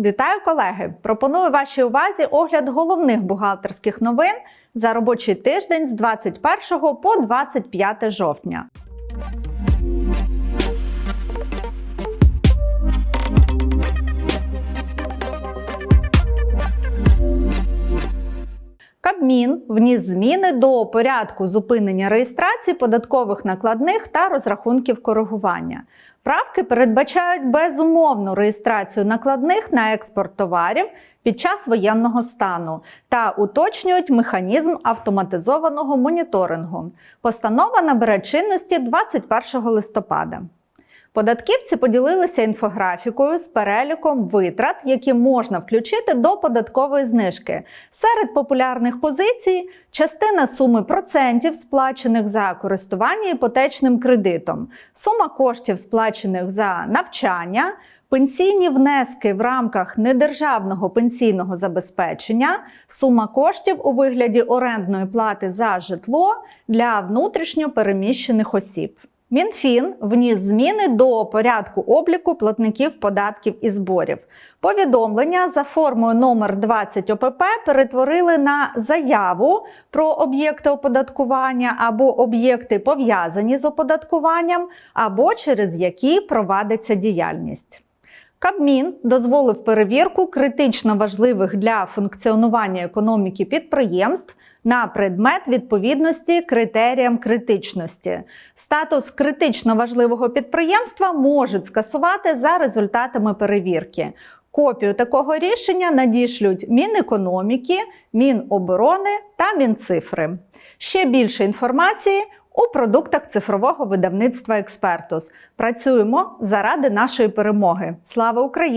Вітаю колеги! Пропоную вашій увазі огляд головних бухгалтерських новин за робочий тиждень з 21 по 25 жовтня. Кабмін вніс зміни до порядку зупинення реєстрації податкових накладних та розрахунків коригування. Правки передбачають безумовну реєстрацію накладних на експорт товарів під час воєнного стану та уточнюють механізм автоматизованого моніторингу. Постанова набере чинності 21 листопада. Податківці поділилися інфографікою з переліком витрат, які можна включити до податкової знижки. Серед популярних позицій частина суми процентів, сплачених за користування іпотечним кредитом, сума коштів, сплачених за навчання. Пенсійні внески в рамках недержавного пенсійного забезпечення, сума коштів у вигляді орендної плати за житло для внутрішньо переміщених осіб. Мінфін вніс зміни до порядку обліку платників податків і зборів. Повідомлення за формою номер 20 ОПП перетворили на заяву про об'єкти оподаткування або об'єкти пов'язані з оподаткуванням, або через які провадиться діяльність. Кабмін дозволив перевірку критично важливих для функціонування економіки підприємств на предмет відповідності критеріям критичності. Статус критично важливого підприємства можуть скасувати за результатами перевірки. Копію такого рішення надішлють Мінекономіки, Міноборони та Мінцифри. Ще більше інформації у продуктах цифрового видавництва Експертус. Працюємо заради нашої перемоги. Слава Україні!